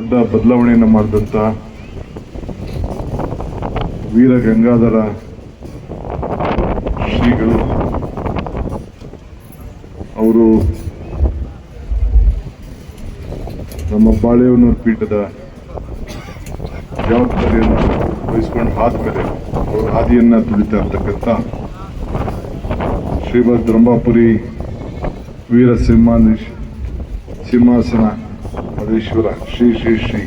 ದೊಡ್ಡ ಬದಲಾವಣೆಯನ್ನು ಮಾಡಿದಂಥ ವೀರ ಗಂಗಾಧರ ಶ್ರೀಗಳು, ಅವರು ನಮ್ಮ ಬಾಳೆಹೊನ್ನೂರು ಪೀಠದ ಜವಾಬ್ದಾರಿಯನ್ನು ವಹಿಸ್ಕೊಂಡು ಆದ್ಮೇಲೆ ಅವರ ಹಾದಿಯನ್ನು ತುಳಿತಾ ಇರ್ತಕ್ಕಂಥ ಶ್ರೀಮದ್ ರಂಭಾಪುರಿ ವೀರ ಸಿಂಹಾಸನ ಮಹೇಶ್ವರ, ಶ್ರೀ ಶ್ರೀ ಶ್ರೀ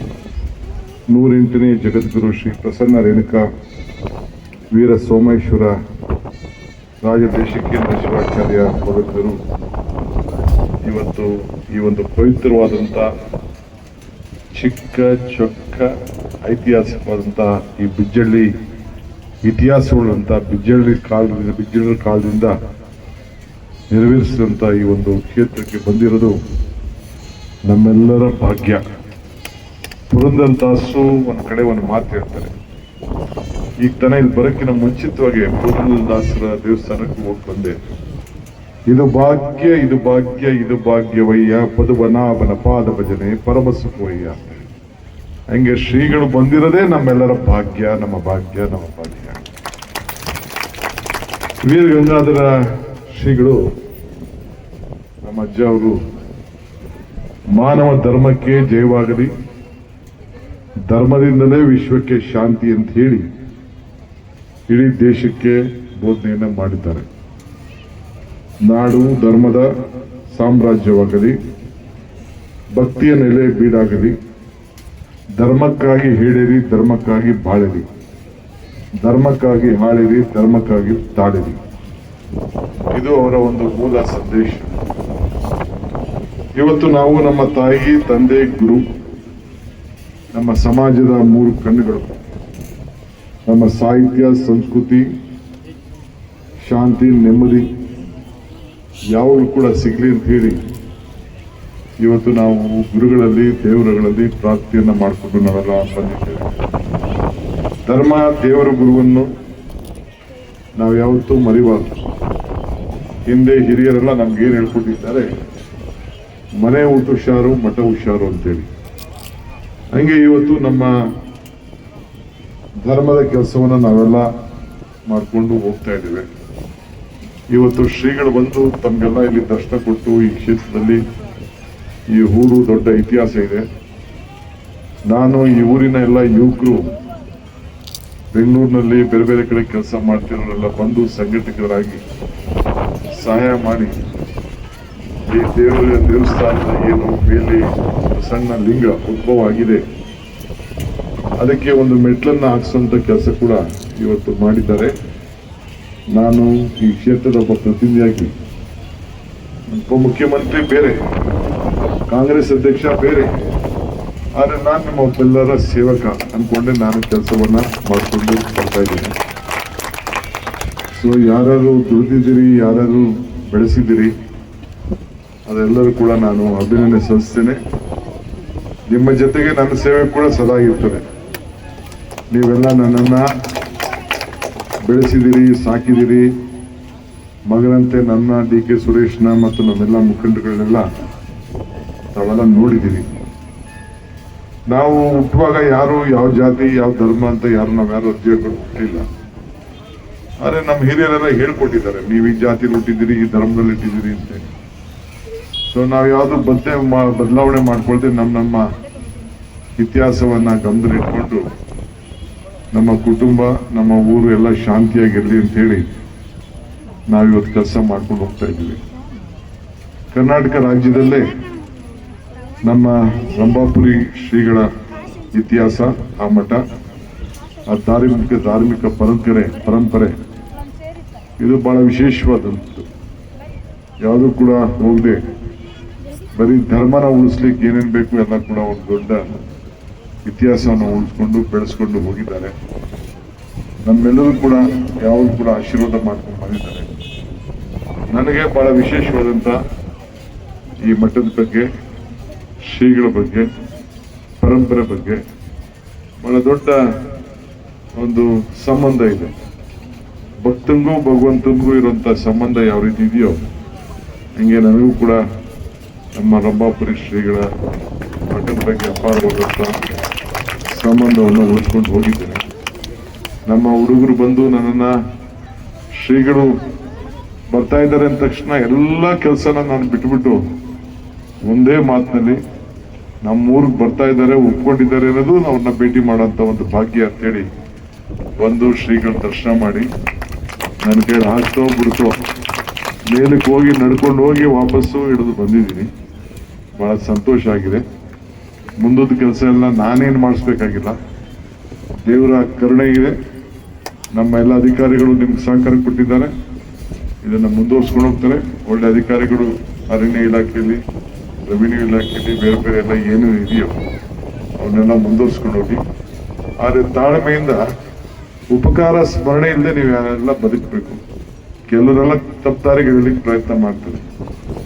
ನೂರೆಂಟನೇ ಜಗದ್ಗುರು ಶ್ರೀ ಪ್ರಸನ್ನ ರೇಣುಕಾ, ವೀರ ಸೋಮೇಶ್ವರ, ರಾಜದೇಶಿಕೇಂದ್ರ ಶಿವಾಚಾರ್ಯ ಭಗತರು ಇವತ್ತು ಈ ಒಂದು ಪವಿತ್ರವಾದಂಥ, ಚಿಕ್ಕ ಚೊಕ್ಕ ಐತಿಹಾಸಿಕವಾದಂಥ ಈ ಬಿಜ್ಜಳ್ಳಿ ಇತಿಹಾಸವುಳ್ಳಂತ ಬಿಜ್ಜಳ್ಳಿ ಕಾಲದಿಂದ ಬಿಜ್ಜಳ್ಳಿ ಕಾಲದಿಂದ ನೆರವೇರಿಸಿದಂಥ ಈ ಒಂದು ಕ್ಷೇತ್ರಕ್ಕೆ ಬಂದಿರೋದು ನಮ್ಮೆಲ್ಲರ ಭಾಗ್ಯ. ಪುರಂದರದಾಸು ಒಂದು ಕಡೆ ಒಂದು ಮಾತು ಹೇಳ್ತಾರೆ. ಈಗ ತನ ಇಲ್ಲಿ ಬರೋಕ್ಕಿಂತ ಮುಂಚಿತವಾಗಿ ಪುರಂದರದಾಸರ ದೇವಸ್ಥಾನಕ್ಕೆ ಹೋಗಿ ಬಂದೆ. ಇದು ಭಾಗ್ಯ ಇದು ಭಾಗ್ಯ, ಇದು ಭಾಗ್ಯವಯ್ಯ ಪದುವನಾಭನ ಪಾದ ಭಜನೆ ಪರಮ ಸುಖವಯ್ಯ ಹಂಗೆ ಶ್ರೀಗಳು ಬಂದಿರೋದೇ ನಮ್ಮೆಲ್ಲರ ಭಾಗ್ಯ, ನಮ್ಮ ಭಾಗ್ಯ ನಮ್ಮ ಭಾಗ್ಯ. ವೀರ ಗಂಗಾಧರ ಶ್ರೀಗಳು, ನಮ್ಮ ಅಜ್ಜ ಅವರು ಮಾನವ ಧರ್ಮಕ್ಕೆ ಜಯವಾಗಲಿ, ಧರ್ಮದಿಂದಲೇ ವಿಶ್ವಕ್ಕೆ ಶಾಂತಿ ಅಂತ ಹೇಳಿ ಇಡೀ ದೇಶಕ್ಕೆ ಬೋಧನೆಯನ್ನು ಮಾಡಿದ್ದಾರೆ. ನಾಡು ಧರ್ಮದ ಸಾಮ್ರಾಜ್ಯವಾಗಲಿ, ಭಕ್ತಿಯ ನೆಲೆ ಬೀಡಾಗಲಿ, ಧರ್ಮಕ್ಕಾಗಿ ಹೇಳಿರಿ ಧರ್ಮಕ್ಕಾಗಿ ಬಾಳಿರಿ ಧರ್ಮಕ್ಕಾಗಿ ಹಾಳಿರಿ ಧರ್ಮಕ್ಕಾಗಿ ತಾಳಿರಿ ಇದು ಅವರ ಒಂದು ಮೂಲ ಸಂದೇಶ. ಇವತ್ತು ನಾವು ನಮ್ಮ ತಾಯಿ, ತಂದೆ, ಗುರು, ನಮ್ಮ ಸಮಾಜದ ಮೂರು ಕಣ್ಣುಗಳು. ನಮ್ಮ ಸಾಹಿತ್ಯ, ಸಂಸ್ಕೃತಿ, ಶಾಂತಿ, ನೆಮ್ಮದಿ ಯಾವಾಗಲೂ ಕೂಡ ಸಿಗಲಿ ಅಂತ ಹೇಳಿ ಇವತ್ತು ನಾವು ಗುರುಗಳಲ್ಲಿ, ದೇವರುಗಳಲ್ಲಿ ಪ್ರಾರ್ಥಿಯನ್ನು ಮಾಡಿಕೊಂಡು ನಾವೆಲ್ಲ ಬಂದಿದ್ದೇವೆ. ಧರ್ಮ, ದೇವರ ಗುರುವನ್ನು ನಾವು ಯಾವತ್ತೂ ಮರಿಬಾರ್ದು. ಹಿಂದೆ ಹಿರಿಯರೆಲ್ಲ ನಮ್ಗೆ ಏನು ಹೇಳ್ಕೊಟ್ಟಿದ್ದಾರೆ ಮನೆ ಊಟ ಹುಷಾರು, ಮಠ ಹುಷಾರು ಅಂತೇಳಿ. ಹಂಗೆ ಇವತ್ತು ನಮ್ಮ ಧರ್ಮದ ಕೆಲಸವನ್ನು ನಾವೆಲ್ಲ ಮಾಡಿಕೊಂಡು ಹೋಗ್ತಾ ಇದ್ದೇವೆ. ಇವತ್ತು ಶ್ರೀಗಳು ಬಂದು ತಮಗೆಲ್ಲ ಇಲ್ಲಿ ದರ್ಶನ ಕೊಟ್ಟು ಈ ಕ್ಷೇತ್ರದಲ್ಲಿ ಈ ಊರು ದೊಡ್ಡ ಇತಿಹಾಸ ಇದೆ. ನಾನು ಈ ಊರಿನ ಎಲ್ಲ ಯುವಕರು, ಬೆಂಗಳೂರಿನಲ್ಲಿ ಬೇರೆ ಬೇರೆ ಕಡೆ ಕೆಲಸ ಮಾಡ್ತಿರೋರೆಲ್ಲ ಬಂದು ಸಂಘಟಕರಾಗಿ ಸಹಾಯ ಮಾಡಿ ಈ ದೇವರ ದೇವಸ್ಥಾನದ ಏನು ಮೇಲೆ ಸಣ್ಣ ಲಿಂಗ ಉದ್ಭವವಾಗಿದೆ. ಅದಕ್ಕೆ ಒಂದು ಮೆಟ್ಲನ್ನು ಹಾಕಿಸುವಂಥ ಕೆಲಸ ಕೂಡ ಇವತ್ತು ಮಾಡಿದ್ದಾರೆ. ನಾನು ಈ ಕ್ಷೇತ್ರದ ಒಬ್ಬ ಪ್ರತಿನಿಧಿಯಾಗಿ ಉಪಮುಖ್ಯಮಂತ್ರಿ ಬೇರೆ, ಕಾಂಗ್ರೆಸ್ ಅಧ್ಯಕ್ಷ ಬೇರೆ, ಆದರೆ ನಾನು ನಿಮ್ಮ ಒಬ್ಬೆಲ್ಲರ ಸೇವಕ ಅಂದ್ಕೊಂಡೆ ನಾನು ಕೆಲಸವನ್ನು ಮಾಡಿಕೊಂಡು ಬರ್ತಾ ಇದ್ದೀನಿ. ಸೊ ಯಾರು ದುಡಿದಿದ್ದೀರಿ ಯಾರು ಬೆಳೆಸಿದ್ದೀರಿ ಅದೆಲ್ಲರೂ ಕೂಡ ನಾನು ಅಭಿನಂದನೆ ಸಲ್ಲಿಸ್ತೇನೆ. ನಿಮ್ಮ ಜೊತೆಗೆ ನನ್ನ ಸೇವೆ ಕೂಡ ಸದಾ ಇರ್ತದೆ ನೀವೆಲ್ಲ ನನ್ನನ್ನು ಬೆಳೆಸಿದಿರಿ, ಸಾಕಿದಿರಿ. ಮಗನಂತೆ ನನ್ನ ಡಿ ಕೆ ಸುರೇಶ್ನ ಮತ್ತು ನಮ್ಮೆಲ್ಲ ಮುಖಂಡಗಳನ್ನೆಲ್ಲ ತಾವೆಲ್ಲ ನೋಡಿದ್ದೀರಿ ನಾವು ಹುಟ್ಟುವಾಗ ಯಾರು, ಯಾವ ಜಾತಿ, ಯಾವ ಧರ್ಮ ಅಂತ ಯಾರು ನಾವು ಯಾರು ಹುಟ್ಟಿಲ್ಲ ಆದರೆ ನಮ್ಮ ಹಿರಿಯರೆಲ್ಲ ಹೇಳ್ಕೊಟ್ಟಿದ್ದಾರೆ, ನೀವು ಈ ಜಾತಿಲಿ ಹುಟ್ಟಿದ್ದೀರಿ, ಈ ಧರ್ಮದಲ್ಲಿ ಇಟ್ಟಿದ್ದೀರಿ ಅಂತ. ಸೊ ನಾವು ಯಾವುದು ಬದಲೇ ಬದಲಾವಣೆ ಮಾಡ್ಕೊಳ್ತೀವಿ ನಮ್ಮ ನಮ್ಮ ಇತಿಹಾಸವನ್ನ ಗಮನದಲ್ಲಿಟ್ಕೊಂಡು ನಮ್ಮ ಕುಟುಂಬ, ನಮ್ಮ ಊರು ಎಲ್ಲ ಶಾಂತಿಯಾಗಿರಲಿ ಅಂತ ಹೇಳಿ ನಾವಿವತ್ತು ಕೆಲಸ ಮಾಡ್ಕೊಂಡು ಹೋಗ್ತಾ ಇದ್ದೀವಿ. ಕರ್ನಾಟಕ ರಾಜ್ಯದಲ್ಲೇ ನಮ್ಮ ರಂಭಾಪುರಿ ಶ್ರೀಗಳ ಇತಿಹಾಸ, ಆ ಮಠ, ಆ ಧಾರ್ಮಿಕ ಧಾರ್ಮಿಕ ಪರಂಪರೆ ಪರಂಪರೆ. ಇದು ಬಹಳ ವಿಶೇಷವಾದಂಥದ್ದು. ಯಾವುದು ಕೂಡ ಹೋಗದೆ ಬರೀ ಧರ್ಮನ ಉಳಿಸ್ಲಿಕ್ಕೆ ಏನೇನು ಬೇಕು ಎಲ್ಲ ಕೂಡ ಒಂದು ದೊಡ್ಡ ಇತಿಹಾಸವನ್ನು ಉಳಿಸ್ಕೊಂಡು ಬೆಳೆಸ್ಕೊಂಡು ಹೋಗಿದ್ದಾರೆ. ನಮ್ಮೆಲ್ಲರೂ ಕೂಡ ಯಾವಾಗ ಕೂಡ ಆಶೀರ್ವಾದ ಮಾಡ್ಕೊಂಡು ಬಂದಿದ್ದಾರೆ. ನನಗೆ ಬಹಳ ವಿಶೇಷವಾದಂತ ಈ ಮಠದ ಬಗ್ಗೆ, ಶ್ರೀಗಳ ಬಗ್ಗೆ, ಪರಂಪರೆ ಬಗ್ಗೆ ಬಹಳ ದೊಡ್ಡ ಒಂದು ಸಂಬಂಧ ಇದೆ. ಭಕ್ತಂಗೂ ಭಗವಂತನಿಗೂ ಇರುವಂಥ ಸಂಬಂಧ ಯಾವ ರೀತಿ ಇದೆಯೋ, ಹಂಗೆ ನನಗೂ ಕೂಡ ನಮ್ಮ ರಬ್ಬಾಪುರಿ ಶ್ರೀಗಳ ಮಠದ ಬಗ್ಗೆ ಅಪಾರವಾದಂಥ ಸಂಬಂಧವನ್ನು ಉಳಿಸ್ಕೊಂಡು ಹೋಗಿದ್ದೇನೆ. ನಮ್ಮ ಹುಡುಗರು ಬಂದು ನನ್ನನ್ನು ಶ್ರೀಗಳು ಬರ್ತಾ ಇದ್ದಾರೆ ಅಂದ ತಕ್ಷಣ ಎಲ್ಲ ಕೆಲಸನ ನಾನು ಬಿಟ್ಬಿಟ್ಟು ಒಂದೇ ಮಾತಿನಲ್ಲಿ ನಮ್ಮ ಊರಿಗೆ ಬರ್ತಾ ಇದ್ದಾರೆ ಒಪ್ಕೊಂಡಿದ್ದಾರೆ ಅನ್ನೋದು ಅವ್ರನ್ನ ಭೇಟಿ ಮಾಡೋಂಥ ಒಂದು ಭಾಗ್ಯ ಅಂತೇಳಿ ಬಂದು ಶ್ರೀಗಳ ದರ್ಶನ ಮಾಡಿ ನನ್ನ ಕೈಲಿ ಹಾಕ್ತೋ ಬಿಡ್ತೋ ಮೇಲಕ್ಕೆ ಹೋಗಿ ನಡ್ಕೊಂಡು ಹೋಗಿ ವಾಪಸ್ಸು ಹಿಡಿದು ಬಂದಿದ್ದೀನಿ. ಬಹಳ ಸಂತೋಷ ಆಗಿದೆ. ಮುಂದದ ಕೆಲಸ ಎಲ್ಲ ನಾನೇನು ಮಾಡಿಸ್ಬೇಕಾಗಿಲ್ಲ. ದೇವರ ಕರುಣೆ ಇದೆ. ನಮ್ಮ ಎಲ್ಲ ಅಧಿಕಾರಿಗಳು ನಿಮ್ಗೆ ಸಹಕಾರ ಕೊಟ್ಟಿದ್ದಾರೆ. ಇದನ್ನು ಮುಂದುವರ್ಸ್ಕೊಂಡು ಹೋಗ್ತಾರೆ. ಒಳ್ಳೆ ಅಧಿಕಾರಿಗಳು, ಅರಣ್ಯ ಇಲಾಖೆಯಲ್ಲಿ, ರೆವಿನ್ಯೂ ಇಲಾಖೆಯಲ್ಲಿ, ಬೇರೆ ಬೇರೆ ಎಲ್ಲ ಏನು ಇದೆಯೋ ಅವನ್ನೆಲ್ಲ ಮುಂದುವರ್ಸ್ಕೊಂಡು ಹೋಗಿ. ಆದರೆ ತಾಳ್ಮೆಯಿಂದ, ಉಪಕಾರ, ಸ್ಮರಣೆ ಇಲ್ಲದೆ ನೀವು ಯಾರೆಲ್ಲ ಬದುಕಬೇಕು. ಕೆಲವರೆಲ್ಲ ತಪ್ಪಾರಿಗೆ ಗೆಳಲಿಕ್ಕೆ ಪ್ರಯತ್ನ ಮಾಡ್ತಾರೆ.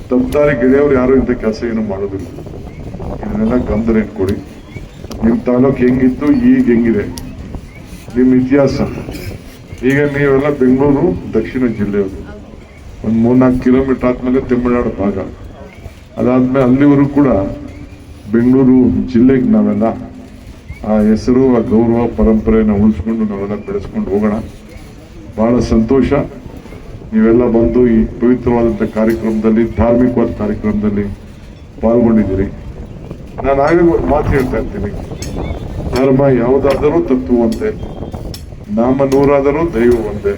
ತಪ್ಪಾರಿಗೆ ಗೆಳೆಯವರು ಯಾರು ಇಂಥ ಕೆಲಸ ಏನು ಮಾಡೋದಿಲ್ಲ. ಇದನ್ನೆಲ್ಲ ಗಮನ ಇಟ್ಕೊಡಿ ನಿಮ್ಮ ತಾಲೂಕು ಹೆಂಗಿತ್ತು, ಈಗ ಹೆಂಗಿದೆ? ನಿಮ್ಮ ಇತಿಹಾಸ. ಈಗ ನೀವೆಲ್ಲ ಬೆಂಗಳೂರು, ದಕ್ಷಿಣ ಜಿಲ್ಲೆಯವರು. ಒಂದು ಮೂರ್ನಾಲ್ಕು ಕಿಲೋಮೀಟರ್ ಆದ್ಮೇಲೆ ತಮಿಳುನಾಡು ಭಾಗ. ಅದಾದ್ಮೇಲೆ ಅಲ್ಲಿವರೆಗೂ ಕೂಡ ಬೆಂಗಳೂರು ಜಿಲ್ಲೆಗೆ ನಾವೆಲ್ಲ ಆ ಹೆಸರು, ಆ ಗೌರವ ಪರಂಪರೆಯನ್ನು ಉಳಿಸ್ಕೊಂಡು ನಾವೆಲ್ಲ ಬೆಳೆಸ್ಕೊಂಡು ಹೋಗೋಣ. ಬಹಳ ಸಂತೋಷ. ನೀವೆಲ್ಲ ಬಂದು ಈ ಪವಿತ್ರವಾದಂಥ ಕಾರ್ಯಕ್ರಮದಲ್ಲಿ, ಧಾರ್ಮಿಕವಾದ ಕಾರ್ಯಕ್ರಮದಲ್ಲಿ ಪಾಲ್ಗೊಂಡಿದ್ದೀರಿ. ನಾನು ಆಗಲೇ ಒಂದು ಮಾತು ಹೇಳ್ತಾ ಇರ್ತೀನಿ. ಧರ್ಮ ಯಾವುದಾದರೂ ತತ್ವವಂತೆ, ನಾಮ ನೂರಾದರೂ ದೈವ ಒಂದೇ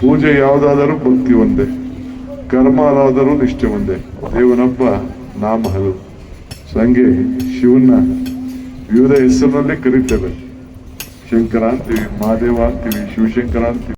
ಪೂಜೆ ಯಾವುದಾದರೂ ಭಕ್ತಿ ಒಂದೇ ಕರ್ಮ ಯಾವುದಾದರೂ ನಿಷ್ಠೆ ಒಂದೇ ದೇವನೊಬ್ಬ ನಾಮ ಹಲವು ಸಂಗೆ ಶಿವನ ವಿವಿಧ ಹೆಸರಿನಲ್ಲಿ ಕರೀತೇವೆ. ಶಂಕರ ಅಂತೀವಿ ಮಹಾದೇವ ಅಂತೀವಿ ಶಿವಶಂಕರ ಅಂತೀವಿ